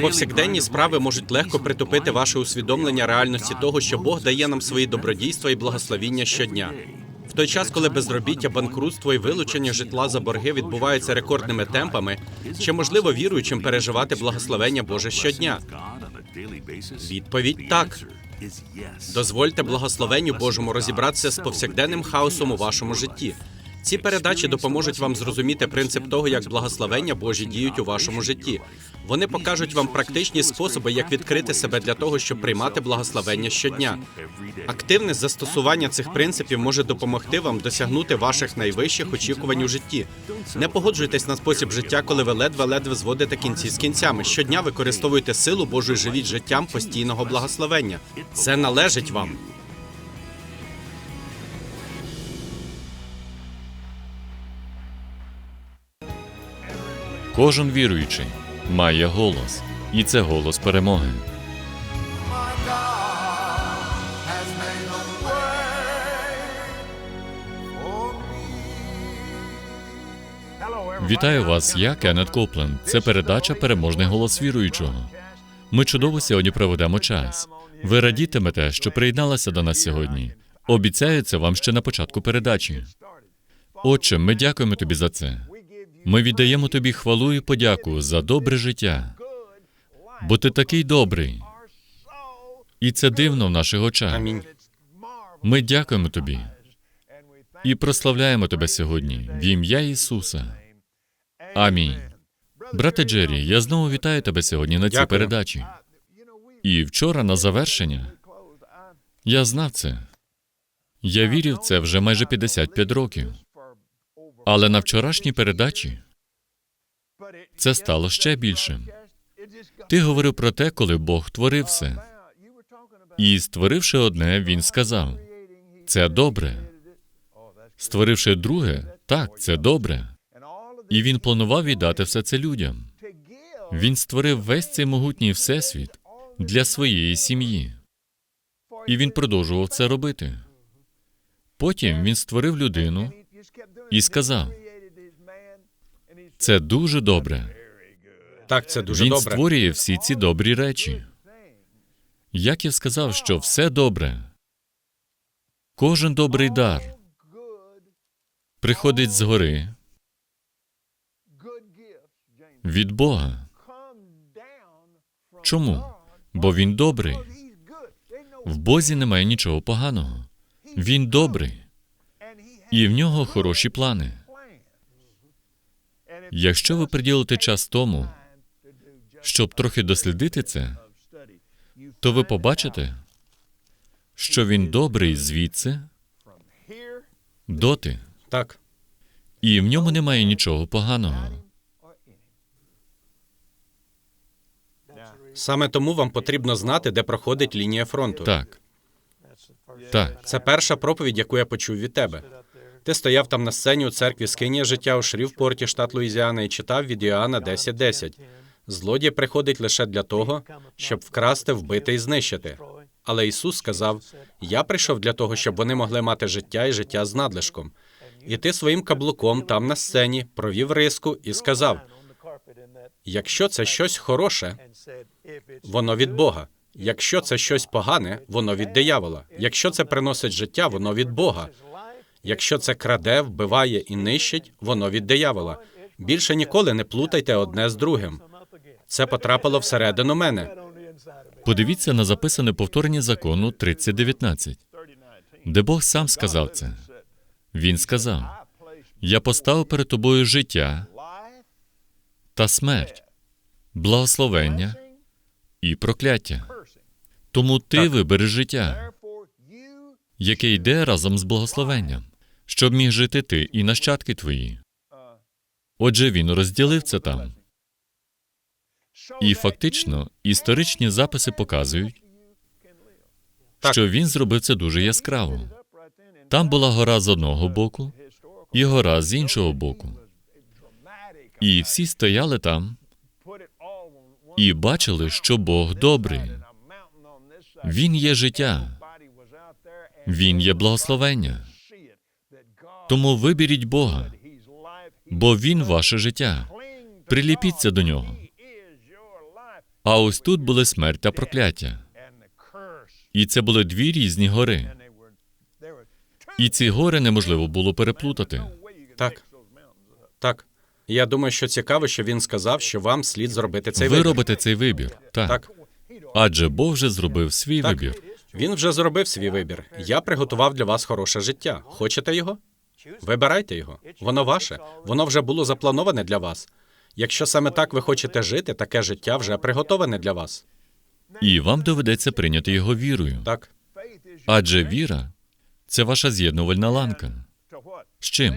Повсякденні справи можуть легко притупити ваше усвідомлення реальності того, що Бог дає нам свої добродійства і благословіння щодня. В той час, коли безробіття, банкрутство і вилучення житла за борги відбуваються рекордними темпами, чи можливо віруючим переживати благословення Боже щодня? Відповідь так. Дозвольте благословенню Божому розібратися з повсякденним хаосом у вашому житті. Ці передачі допоможуть вам зрозуміти принцип того, як благословення Божі діють у вашому житті. Вони покажуть вам практичні способи, як відкрити себе для того, щоб приймати благословення щодня. Активне застосування цих принципів може допомогти вам досягнути ваших найвищих очікувань у житті. Не погоджуйтесь на спосіб життя, коли ви ледве-ледве зводите кінці з кінцями. Щодня використовуйте силу Божу і живіть життям постійного благословення. Це належить вам. Кожен віруючий має голос, і це голос перемоги. Вітаю вас, я Кеннет Копленд. Це передача Переможний голос віруючого. Ми чудово сьогодні проведемо час. Ви радітимете, що приєдналися до нас сьогодні. Обіцяю це вам ще на початку передачі. Отче, ми дякуємо тобі за це. Ми віддаємо тобі хвалу і подяку за добре життя, бо ти такий добрий, і це дивно в наших очах. Амінь. Ми дякуємо тобі і прославляємо тебе сьогодні в ім'я Ісуса. Амінь. Брате Джері, я знову вітаю тебе сьогодні на цій Дякую. передачі. І вчора на завершення я знав це. Я вірив це вже майже 55 років. Але на вчорашній передачі це стало ще більшим. Ти говорив про те, коли Бог творив все. І створивши одне, він сказав: це добре. Створивши друге, так, це добре. І він планував віддати все це людям. Він створив весь цей могутній всесвіт для своєї сім'ї. І він продовжував це робити. Потім він створив людину і сказав: це дуже добре. Так, це дуже він добре. створює всі ці добрі речі. Як я сказав, що все добре. Кожен добрий дар приходить згори від Бога. Чому? Бо він добрий. В Бозі немає нічого поганого. Він добрий, і в нього хороші плани. Якщо ви приділите час тому, щоб трохи дослідити це, то ви побачите, що він добрий звідси доти, Так. і в ньому немає нічого поганого. Саме тому вам потрібно знати, де проходить лінія фронту. Так. Так, Це перша проповідь, яку я почув від тебе. Ти стояв там на сцені у церкві Скинія життя у Шрівпорті, штат Луїзіана, і читав від Іоанна 10.10. Злодій приходить лише для того, щоб вкрасти, вбити і знищити. Але Ісус сказав: Я прийшов для того, щоб вони могли мати життя і життя з надлишком. І ти своїм каблуком там на сцені провів риску і сказав: якщо це щось хороше, воно від Бога. Якщо це щось погане, воно від диявола. Якщо це приносить життя, воно від Бога. Якщо це краде, вбиває і нищить, воно від диявола. Більше ніколи не плутайте одне з другим. Це потрапило всередину мене. подивіться на записане повторення закону 30.19, де Бог сам сказав це. Він сказав: Я поставив перед тобою життя та смерть, благословення і прокляття. Тому ти вибери життя, яке йде разом з благословенням, щоб міг жити ти і нащадки твої. Отже, він розділив це там. І фактично історичні записи показують, Так. що він зробив це дуже яскраво. Там була гора з одного боку і гора з іншого боку. І всі стояли там і бачили, що Бог добрий. Він є життя, він є благословення. Тому виберіть Бога, бо Він ваше життя. Приліпіться до нього. А ось тут були смерть та прокляття. І це були дві різні гори. І ці гори неможливо було переплутати. Так. Так. Я думаю, що цікаво, що він сказав, що вам слід зробити цей Ви вибір. робите цей вибір. Так. Так. Адже Бог вже зробив свій Так. вибір. Він вже зробив свій вибір. Я приготував для вас хороше життя. Хочете його? Вибирайте його. Воно ваше. Воно вже було заплановане для вас. Якщо саме так ви хочете жити, таке життя вже приготоване для вас. І вам доведеться прийняти його вірою. Так. Адже віра це ваша з'єднувальна ланка. З чим?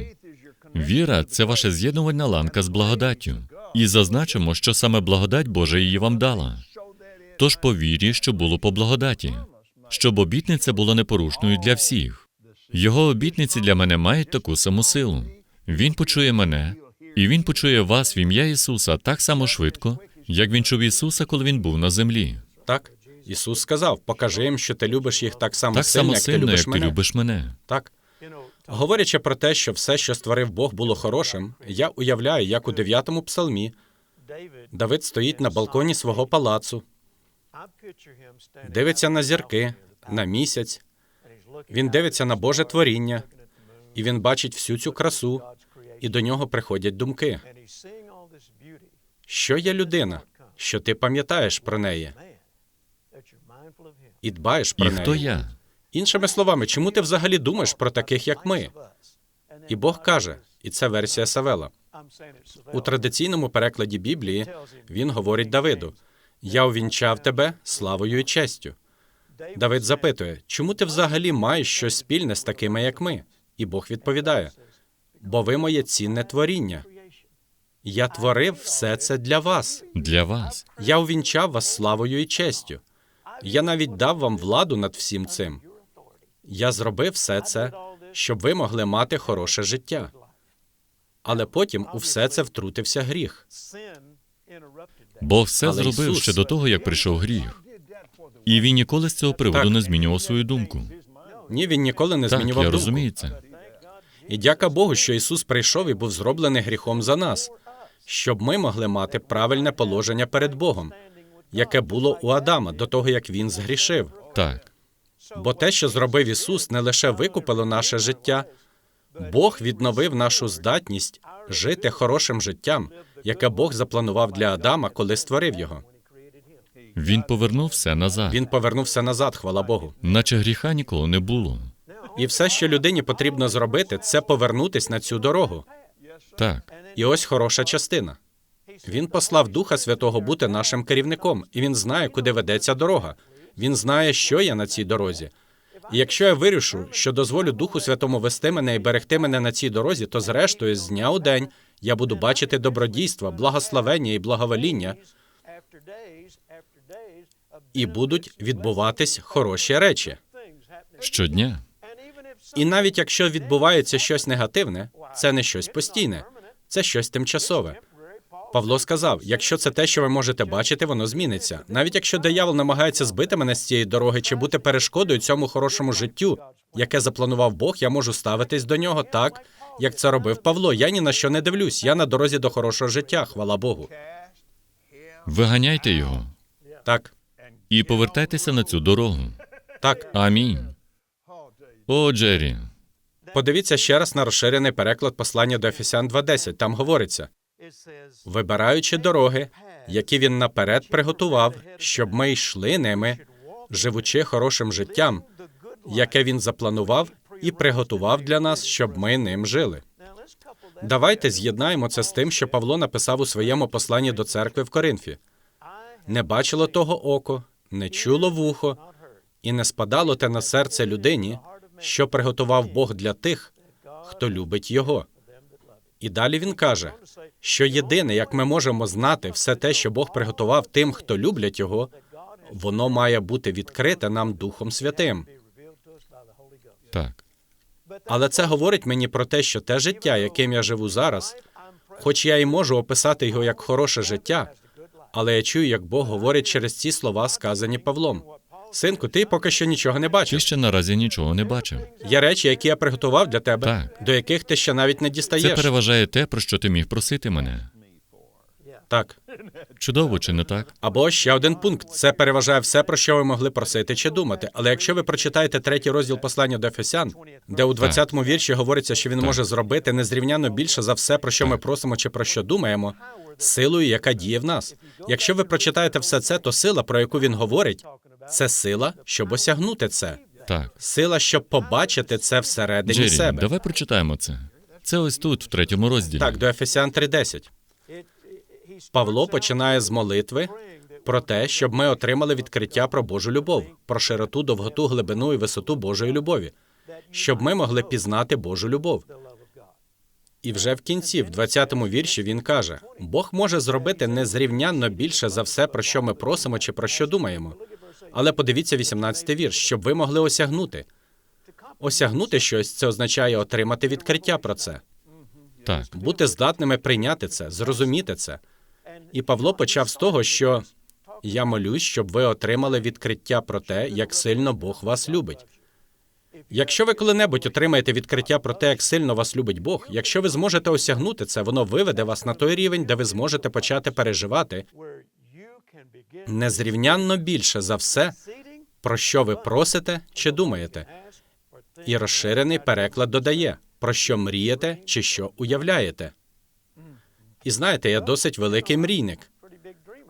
Віра це ваша з'єднувальна ланка з благодаттю. І зазначимо, що саме благодать Божа її вам дала. Тож по вірі, що було по благодаті, щоб обітниця була непорушною для всіх. Його обітниці для мене мають таку саму силу. Він почує мене, і він почує вас в ім'я Ісуса так само швидко, як він чув Ісуса, коли він був на землі. Так. Ісус сказав: покажи їм, що ти любиш їх так само Так сильно, як ти сильно, любиш як ти любиш мене. Так. Говорячи про те, що все, що створив Бог, було хорошим, я уявляю, як у дев'ятому псалмі Давид стоїть на балконі свого палацу, дивиться на зірки, на місяць. Він дивиться на Боже творіння, і він бачить всю цю красу, і до нього приходять думки. Що є людина, що ти пам'ятаєш про неї і дбаєш про І неї? хто я? Іншими словами, чому ти взагалі думаєш про таких, як ми? І Бог каже, і це версія Савела. У традиційному перекладі Біблії він говорить Давиду: Я увінчав тебе славою і честю. Давид запитує, чому ти взагалі маєш щось спільне з такими, як ми? І Бог відповідає: бо ви моє цінне творіння. Я творив все це для вас. Для вас. Я увінчав вас славою і честю. Я навіть дав вам владу над всім цим. Я зробив все це, щоб ви могли мати хороше життя. Але потім у все це втрутився гріх. Бог все Але зробив Ісус- ще до того, як прийшов гріх. І він ніколи з цього приводу Так. не змінював свою думку. Ні, він ніколи не Так, змінював я думку. розумію це. І дяка Богу, що Ісус прийшов і був зроблений гріхом за нас, щоб ми могли мати правильне положення перед Богом, яке було у Адама до того, як він згрішив. Так. Бо те, що зробив Ісус, не лише викупило наше життя, Бог відновив нашу здатність жити хорошим життям, яке Бог запланував для Адама, коли створив його. Він повернув все назад, Він повернувся назад, хвала Богу. наче гріха ніколи не було. І все, що людині потрібно зробити, це повернутись на цю дорогу. Так. І ось хороша частина. Він послав Духа Святого бути нашим керівником, і він знає, куди ведеться дорога. Він знає, що є на цій дорозі. І якщо я вирішу, що дозволю Духу Святому вести мене і берегти мене на цій дорозі, то зрештою з дня у день я буду бачити добродійства, благословення і благовоління, і будуть відбуватись хороші речі. Щодня. І навіть якщо відбувається щось негативне, це не щось постійне, це щось тимчасове. Павло сказав: якщо це те, що ви можете бачити, воно зміниться. Навіть якщо диявол намагається збити мене з цієї дороги чи бути перешкодою цьому хорошому життю, яке запланував Бог, я можу ставитись до нього так, як це робив Павло. Я ні на що не дивлюсь. Я на дорозі до хорошого життя, хвала Богу. Виганяйте його Так, і повертайтеся на цю дорогу. так. Амінь. О, Джері, Подивіться ще раз на розширений переклад послання до Ефесян 2.10. Там говориться: вибираючи дороги, які він наперед приготував, щоб ми йшли ними, живучи хорошим життям, яке він запланував і приготував для нас, щоб ми ним жили. Давайте з'єднаємо це з тим, що Павло написав у своєму посланні до церкви в Коринфі: не бачило того око, не чуло вухо, і не спадало те на серце людині, що приготував Бог для тих, хто любить його. І далі він каже, що єдине, як ми можемо знати все те, що Бог приготував тим, хто люблять його, воно має бути відкрите нам Духом Святим. так. Але це говорить мені про те, що те життя, яким я живу зараз, хоч я і можу описати його як хороше життя, але я чую, як Бог говорить через ці слова, сказані Павлом. Синку, ти поки що нічого не Ти ще наразі нічого не бачив. Є речі, які я приготував для тебе, Так. до яких ти ще навіть не дістаєш. Це переважає те, про що ти міг просити мене. Так. Чудово, чи не так? Або ще один пункт. Це переважає все, про що ви могли просити чи думати. Але якщо ви прочитаєте третій розділ послання до Ефесян, де у 20-му вірші говориться, що він може зробити незрівняно більше за все, про що ми просимо чи про що думаємо, силою, яка діє в нас. Якщо ви прочитаєте все це, то сила, про яку він говорить, це сила, щоб осягнути це. Так. Сила, щоб побачити це всередині Джері, себе. давай прочитаємо це. Це ось тут, в третьому розділі. Так, до Ефесян 3.10. Павло починає з молитви про те, щоб ми отримали відкриття про Божу любов, про широту, довготу, глибину і висоту Божої любові, щоб ми могли пізнати Божу любов. І вже в кінці, в 20-му вірші, він каже: Бог може зробити незрівнянно більше за все, про що ми просимо чи про що думаємо. Але подивіться 18-й вірш, щоб ви могли осягнути. Осягнути щось це означає отримати відкриття про це Так. бути здатними прийняти це, зрозуміти це. І Павло почав з того, що я молюсь, щоб ви отримали відкриття про те, як сильно Бог вас любить. Якщо ви коли-небудь отримаєте відкриття про те, як сильно вас любить Бог, якщо ви зможете осягнути це, воно виведе вас на той рівень, де ви зможете почати переживати незрівнянно більше за все, про що ви просите чи думаєте. І розширений переклад додає, про що мрієте чи що уявляєте. І знаєте, я досить великий мрійник.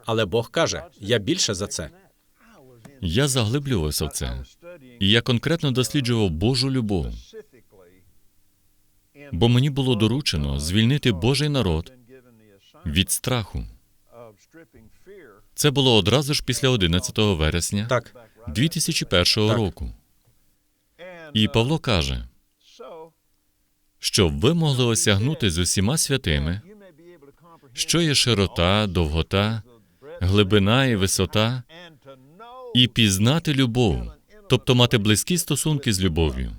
Але Бог каже: я більше за це. Я заглиблювався в це. І я конкретно досліджував Божу любов, бо мені було доручено звільнити Божий народ від страху. Це було одразу ж після 11 вересня Так, 2001 Так. року. І Павло каже, щоб ви могли осягнути з усіма святими, що є широта, довгота, глибина і висота, і пізнати любов, тобто мати близькі стосунки з любов'ю.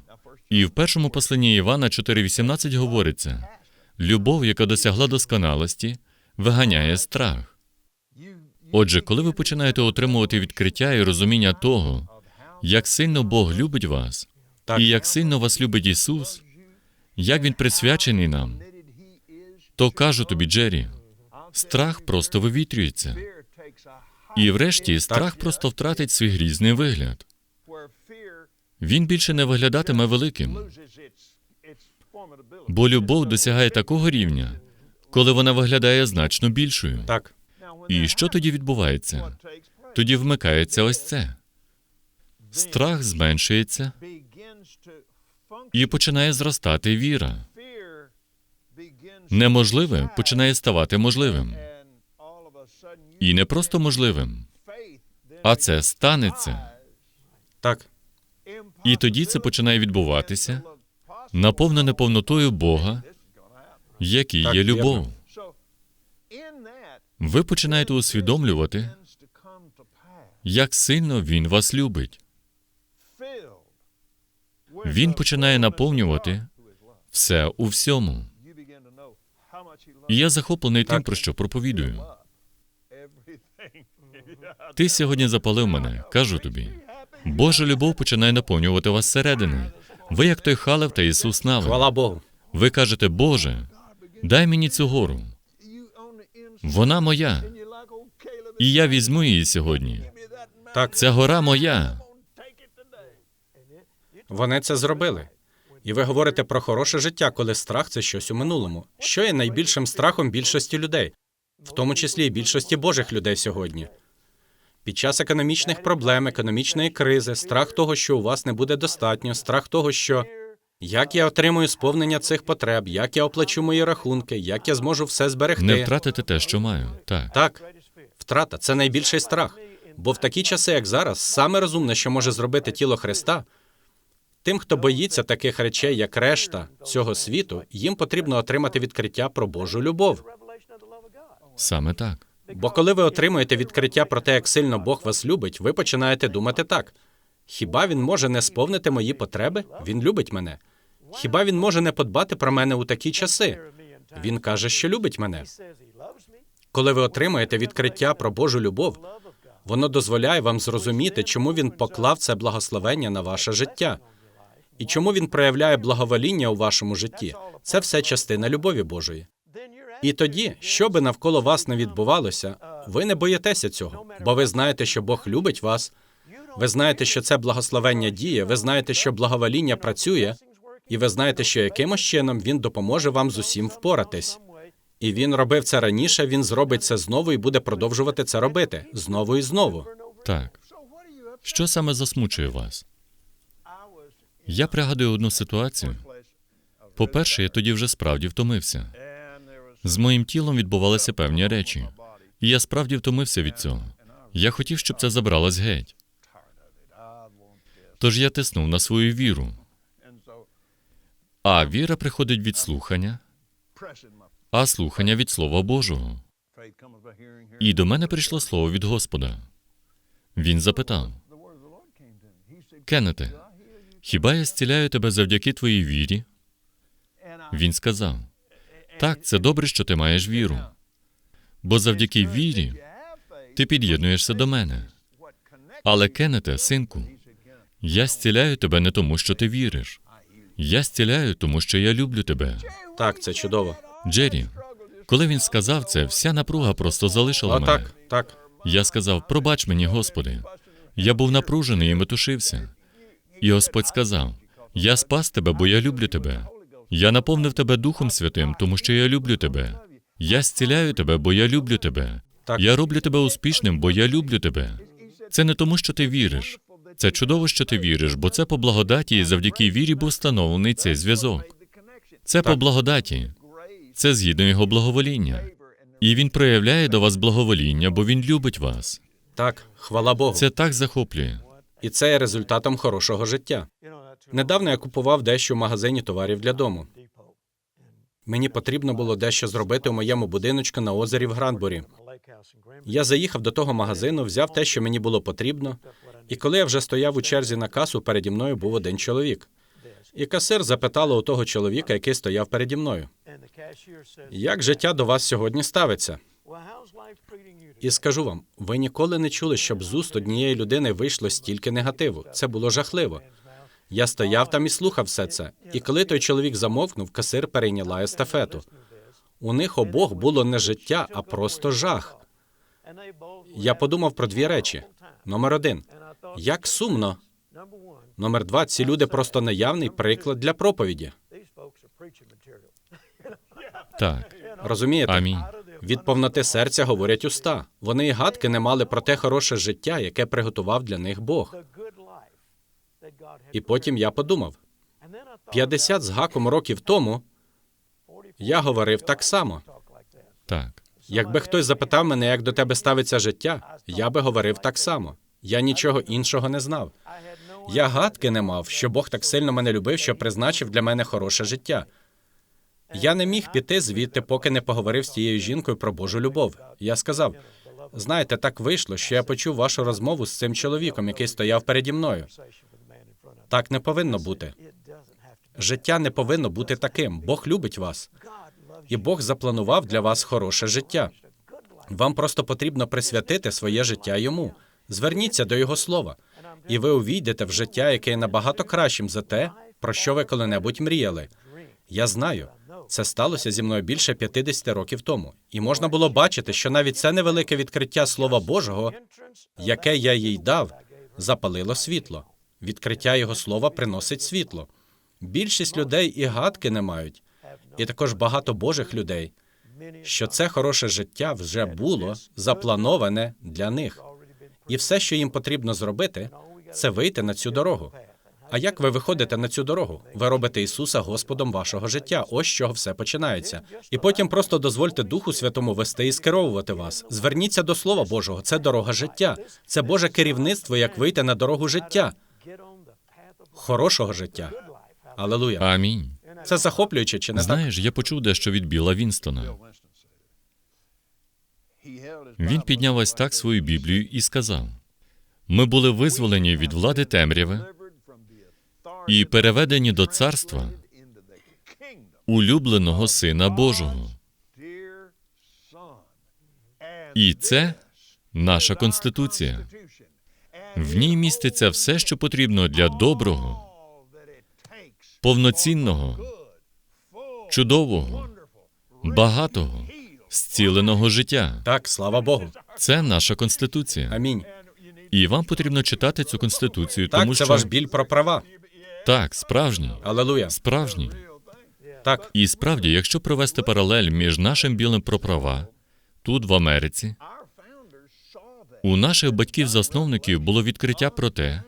І в першому посланні Івана 4.18 говориться: любов, яка досягла досконалості, виганяє страх. Отже, коли ви починаєте отримувати відкриття і розуміння того, як сильно Бог любить вас, і як сильно вас любить Ісус, як Він присвячений нам, то кажу тобі, Джері, страх просто вивітрюється. І врешті страх просто втратить свій грізний вигляд. Він більше не виглядатиме великим, бо любов досягає такого рівня, коли вона виглядає значно більшою. так, І що тоді відбувається? Тоді вмикається ось це. Страх зменшується і починає зростати віра. Неможливе починає ставати можливим. І не просто можливим, а це станеться. так, І тоді це починає відбуватися, наповнене повнотою Бога, який Так, є любов. Ви починаєте усвідомлювати, як сильно він вас любить. Він починає наповнювати все у всьому. І я захоплений тим, про що проповідую. Ти сьогодні запалив мене, кажу тобі. Божа любов починає наповнювати вас зсередини. Ви як той халев та Ісус Навин. хвала Богу. Ви кажете, Боже, дай мені цю гору. Вона моя. І я візьму її сьогодні. Так, Ця гора моя. вони це зробили. І ви говорите про хороше життя, коли страх це щось у минулому. Що є найбільшим страхом більшості людей, в тому числі і більшості Божих людей сьогодні. Під час економічних проблем, економічної кризи, страх того, що у вас не буде достатньо, страх того, що як я отримую сповнення цих потреб, як я оплачу мої рахунки, як я зможу все зберегти. Не втратити те, що маю. Так. Так, втрата це найбільший страх. Бо в такі часи, як зараз, саме розумне, що може зробити тіло Христа, тим, хто боїться таких речей, як решта цього світу, їм потрібно отримати відкриття про Божу любов. Саме так. Бо коли ви отримуєте відкриття про те, як сильно Бог вас любить, ви починаєте думати так: хіба він може не сповнити мої потреби? Він любить мене. Хіба він може не подбати про мене у такі часи? Він каже, що любить мене. Коли ви отримаєте відкриття про Божу любов, воно дозволяє вам зрозуміти, чому він поклав це благословення на ваше життя, і чому він проявляє благовоління у вашому житті. Це все частина любові Божої. І тоді, що би навколо вас не відбувалося, ви не боїтеся цього, бо ви знаєте, що Бог любить вас. Ви знаєте, що це благословення діє, ви знаєте, що благовоління працює, і ви знаєте, що якимось чином він допоможе вам з усім впоратись. І він робив це раніше, він зробить це знову і буде продовжувати це робити знову і знову. Так. Що саме засмучує вас? Я пригадую одну ситуацію. По-перше, я тоді вже справді втомився. З моїм тілом відбувалися певні речі, і я справді втомився від цього. Я хотів, щоб це забралось геть. Тож я тиснув на свою віру. А віра приходить від слухання, а слухання від Слова Божого. І до мене прийшло слово від Господа. Він запитав: Кеннете, хіба я зціляю тебе завдяки твоїй вірі? Він сказав: Так, це добре, що ти маєш віру. Бо завдяки вірі ти під'єднуєшся до мене. Але, Кеннете, синку, я зціляю тебе не тому, що ти віриш. Я зціляю, тому що я люблю тебе. Так, це чудово. Джері, коли він сказав це, вся напруга просто залишила А мене. так, так. Я сказав: пробач мені, Господи. Я був напружений і метушився. І Господь сказав: Я спас тебе, бо я люблю тебе. Я наповнив тебе Духом Святим, тому що я люблю тебе. Я зціляю тебе, бо я люблю тебе. Так. Я роблю тебе успішним, бо я люблю тебе. Це не тому, що ти віриш. Це чудово, що ти віриш, бо це по благодаті, і завдяки вірі був встановлений цей зв'язок. Це по благодаті. Це згідно його благовоління. І він проявляє до вас благовоління, бо він любить вас. Так, хвала Богу. Це так захоплює. І це є результатом хорошого життя. Недавно я купував дещо в магазині товарів для дому. Мені потрібно було дещо зробити у моєму будиночку на озері в Гранбурі. Я заїхав до того магазину, взяв те, що мені було потрібно, і коли я вже стояв у черзі на касу, переді мною був один чоловік. І касир запитала у того чоловіка, який стояв переді мною: як життя до вас сьогодні ставиться? І скажу вам, ви ніколи не чули, щоб з уст однієї людини вийшло стільки негативу. Це було жахливо. Я стояв там і слухав все це. І коли той чоловік замовкнув, касир перейняла естафету. У них обох було не життя, а просто жах. Я подумав про дві речі: номер один, як сумно. Номер два, ці люди просто наявний приклад для проповіді. Так. Розумієте? Амінь. Від повноти серця говорять уста. Вони і гадки не мали про те хороше життя, яке приготував для них Бог. І потім я подумав: 50 з гаком років тому я говорив так само. Так. Якби хтось запитав мене, як до тебе ставиться життя, я би говорив так само. Я нічого іншого не знав. Я гадки не мав, що Бог так сильно мене любив, що призначив для мене хороше життя. Я не міг піти звідти, поки не поговорив з тією жінкою про Божу любов. Я сказав: знаєте, так вийшло, що я почув вашу розмову з цим чоловіком, який стояв переді мною. Так не повинно бути. Життя не повинно бути таким. Бог любить вас, і Бог запланував для вас хороше життя. Вам просто потрібно присвятити своє життя йому. Зверніться до його слова, і ви увійдете в життя, яке є набагато кращим за те, про що ви коли-небудь мріяли. Я знаю, це сталося зі мною більше 50 років тому, і можна було бачити, що навіть це невелике відкриття Слова Божого, яке я їй дав, запалило світло. Відкриття його слова приносить світло. Більшість людей і гадки не мають, і також багато Божих людей, що це хороше життя вже було заплановане для них. І все, що їм потрібно зробити, це вийти на цю дорогу. А як ви виходите на цю дорогу? Ви робите Ісуса Господом вашого життя. Ось з чого все починається. І потім просто дозвольте Духу Святому вести і скеровувати вас. Зверніться до Слова Божого. Це дорога життя. Це Боже керівництво, як вийти на дорогу життя, хорошого життя. Алелуя. Амінь. Це захоплююче, чи не так? Знаєш, я почув дещо від Біла Вінстона. Він підняв ось так свою Біблію і сказав: Ми були визволені від влади темряви і переведені до царства улюбленого Сина Божого. І це наша конституція. В ній міститься все, що потрібно для доброго, повноцінного, чудового, багатого, зціленого життя. Так, слава Богу. Це наша конституція. Амінь. І вам потрібно читати цю конституцію, Так, тому це що ваш біль про права. Так, справжній, Алелуя. справжній. Так, І справді, якщо провести паралель між нашим білим про права тут, в Америці, у наших батьків-засновників було відкриття про те,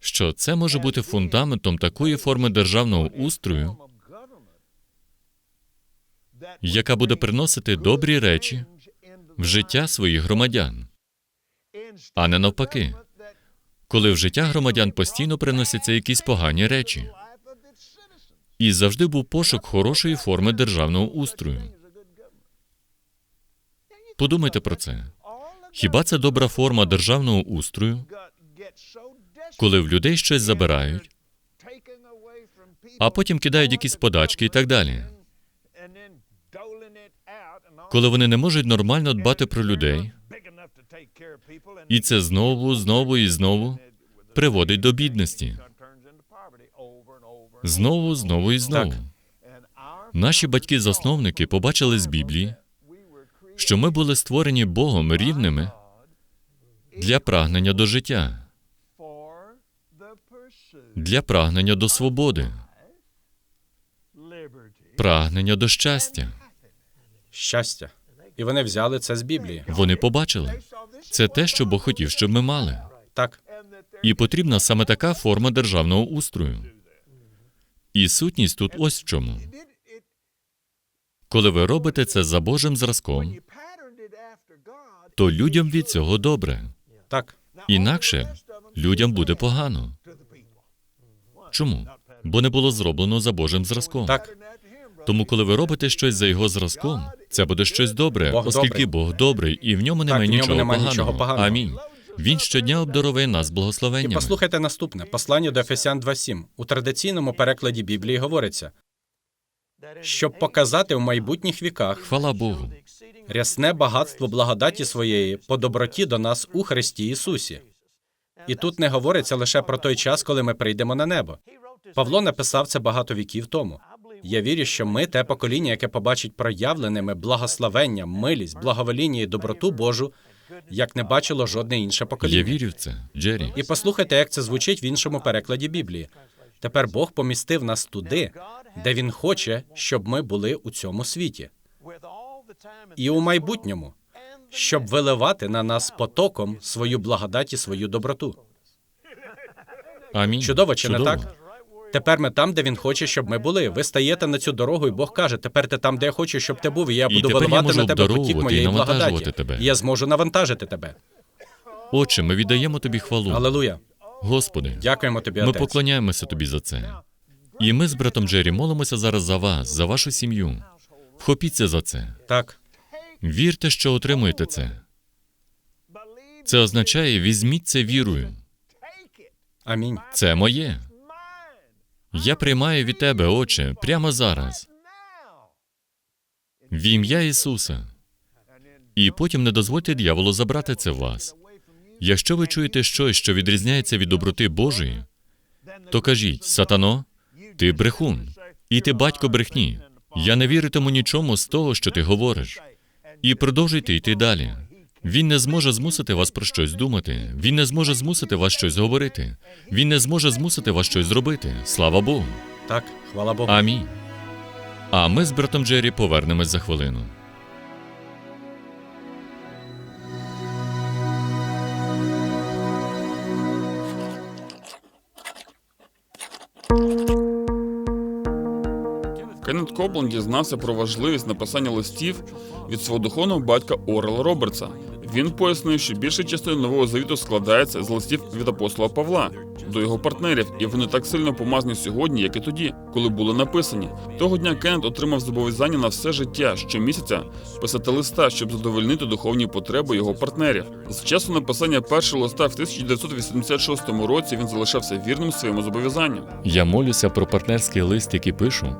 що це може бути фундаментом такої форми державного устрою, яка буде приносити добрі речі в життя своїх громадян, а не навпаки, коли в життя громадян постійно приносяться якісь погані речі. І завжди був пошук хорошої форми державного устрою. Подумайте про це. Хіба це добра форма державного устрою, коли в людей щось забирають, а потім кидають якісь подачки і так далі? Коли вони не можуть нормально дбати про людей, і це знову, знову і знову приводить до бідності. Знову, знову і знову. Наші батьки-засновники побачили з Біблії, що ми були створені Богом рівними для прагнення до життя, для прагнення до свободи, прагнення до щастя. щастя. І вони взяли це з Біблії. Вони побачили. Це те, що Бог хотів, щоб ми мали. Так, І потрібна саме така форма державного устрою. І сутність тут ось в чому. Коли ви робите це за Божим зразком, то людям від цього добре. так, Інакше людям буде погано. Чому? Бо не було зроблено за Божим зразком. так, Тому, коли ви робите щось за його зразком, це буде щось добре, Бог оскільки добрий. Бог добрий, і в ньому немає в ньому нічого, немає поганого. нічого поганого. Амінь. Він щодня обдаровує нас І послухайте наступне послання до Ефесян 2.7. У традиційному перекладі Біблії говориться, щоб показати в майбутніх віках Хвала Богу. рясне багатство благодаті своєї по доброті до нас у Христі Ісусі. І тут не говориться лише про той час, коли ми прийдемо на небо. Павло написав це багато віків тому. Я вірю, що ми те покоління, яке побачить проявленими благословення, милість, благовоління і доброту Божу, як не бачило жодне інше Я покоління. вірю в це, Джері. І послухайте, як це звучить в іншому перекладі Біблії. Тепер Бог помістив нас туди, де Він хоче, щоб ми були у цьому світі, і у майбутньому, щоб виливати на нас потоком свою благодать і свою доброту. Амінь. Чудово, чи не так? Тепер ми там, де він хоче, щоб ми були. Ви стаєте на цю дорогу, і Бог каже: тепер ти там, де я хочу, щоб ти був, і я І буду я виливати можу на тебе потік моєї благодаті. тебе. І я зможу навантажити тебе. Отче, ми віддаємо тобі хвалу. Алелуя. Господи, Дякуємо тобі, ми поклоняємося тобі за це. І ми з братом Джері молимося зараз за вас, за вашу сім'ю. Вхопіться за це. Так, Вірте, що отримуєте це. Це означає, візьміть це вірою. амінь. Це моє. Я приймаю від тебе, Отче, прямо зараз, в ім'я Ісуса. І потім не дозвольте дьяволу забрати це в вас. Якщо ви чуєте щось, що відрізняється від доброти Божої, то кажіть, сатано, ти брехун, і ти батько брехні. Я не віритиму нічому з того, що ти говориш. І продовжуйте йти далі. Він не зможе змусити вас про щось думати. Він не зможе змусити вас щось говорити. Він не зможе змусити вас щось зробити. Слава Богу. Так, хвала Богу. Амінь. А ми з братом Джері повернемось за хвилину. Кеннет Копланд дізнався про важливість написання листів від свого духовного батька Орела Робертса. Він пояснив, що більша частина нового завіту складається з листів від апостола Павла до його партнерів, і вони так сильно помазані сьогодні, як і тоді, коли були написані. Того дня Кеннет отримав зобов'язання на все життя щомісяця писати листа, щоб задовольнити духовні потреби його партнерів. З часу написання першого листа в 1986 році він залишався вірним своєму зобов'язанню. Я молюся про партнерський лист, який пишу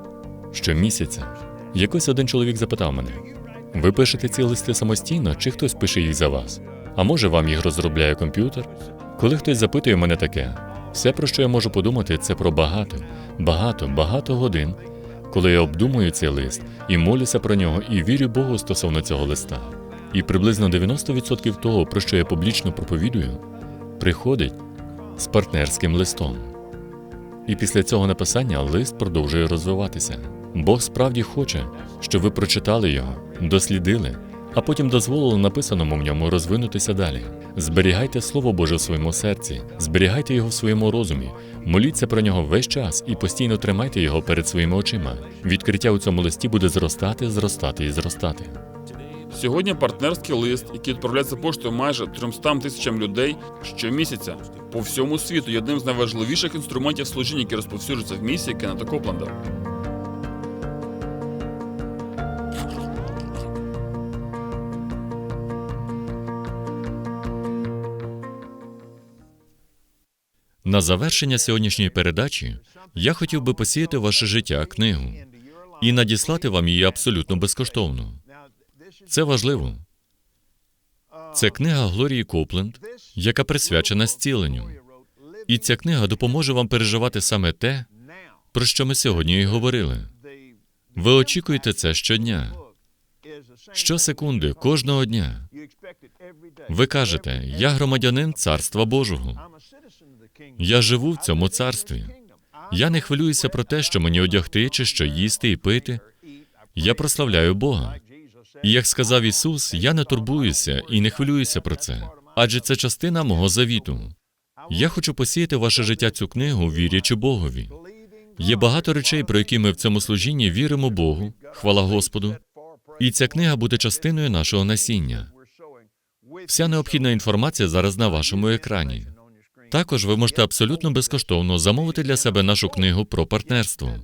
щомісяця. Якось один чоловік запитав мене: ви пишете ці листи самостійно, чи хтось пише їх за вас? А може вам їх розробляє комп'ютер? Коли хтось запитує мене таке, все, про що я можу подумати, це про багато, багато, багато годин коли я обдумую цей лист і молюся про нього, і вірю Богу стосовно цього листа. І приблизно 90% того, про що я публічно проповідую, приходить з партнерським листом. І після цього написання лист продовжує розвиватися. Бог справді хоче, щоб ви прочитали його, дослідили, а потім дозволили написаному в ньому розвинутися далі. Зберігайте Слово Боже в своєму серці, зберігайте його в своєму розумі, моліться про нього весь час і постійно тримайте його перед своїми очима. Відкриття у цьому листі буде зростати, зростати і зростати. Сьогодні партнерський лист, який відправляється поштою майже 300 тисячам людей щомісяця по всьому світу, є одним з найважливіших інструментів служіння, які розповсюджуються в місії Кеннета Копленда. На завершення сьогоднішньої передачі я хотів би посіяти ваше життя книгу і надіслати вам її абсолютно безкоштовно. Це важливо. Це книга Глорії Копленд, яка присвячена зціленню. І ця книга допоможе вам переживати саме те, про що ми сьогодні і говорили. Ви очікуєте це щодня, щосекунди, кожного дня. Ви кажете, я громадянин Царства Божого. Я живу в цьому царстві. Я не хвилююся про те, що мені одягти чи що їсти і пити. Я прославляю Бога. І як сказав Ісус, я не турбуюся і не хвилююся про це, адже це частина мого завіту. Я хочу посіяти ваше життя цю книгу, вірячи Богові. Є багато речей, про які ми в цьому служінні віримо Богу, хвала Господу. І ця книга буде частиною нашого насіння. Вся необхідна інформація зараз на вашому екрані. Також ви можете абсолютно безкоштовно замовити для себе нашу книгу про партнерство.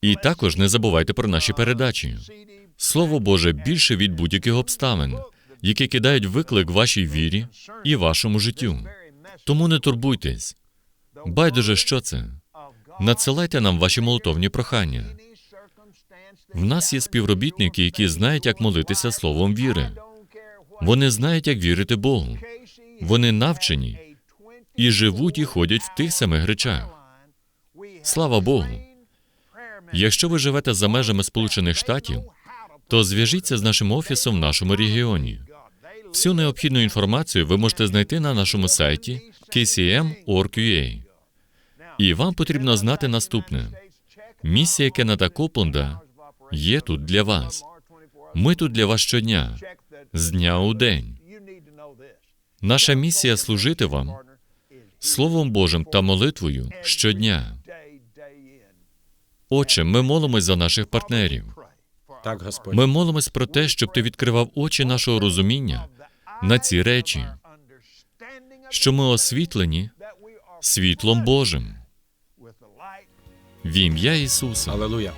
І також не забувайте про наші передачі. Слово Боже більше від будь-яких обставин, які кидають виклик вашій вірі і вашому життю. Тому не турбуйтесь. Байдуже, що це. Надсилайте нам ваші молитовні прохання. В нас є співробітники, які знають, як молитися словом віри. Вони знають, як вірити Богу. Вони навчені і живуть і ходять в тих самих речах. Слава Богу. Якщо ви живете за межами Сполучених Штатів, то зв'яжіться з нашим офісом в нашому регіоні. Всю необхідну інформацію ви можете знайти на нашому сайті kcm.org.ua. І вам потрібно знати наступне: місія Кеннета Копленда є тут для вас. Ми тут для вас щодня, з дня у день. Наша місія служити вам Словом Божим та молитвою щодня. Отче, ми молимось за наших партнерів. Так, Господь. Ми молимось про те, щоб ти відкривав очі нашого розуміння на ці речі, що ми освітлені світлом Божим. В ім'я Ісуса. Алелуя.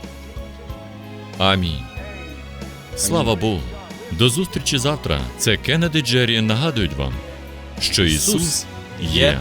Амінь. Слава Богу. До зустрічі завтра. Це Кеннеді Джері нагадують вам, що Ісус є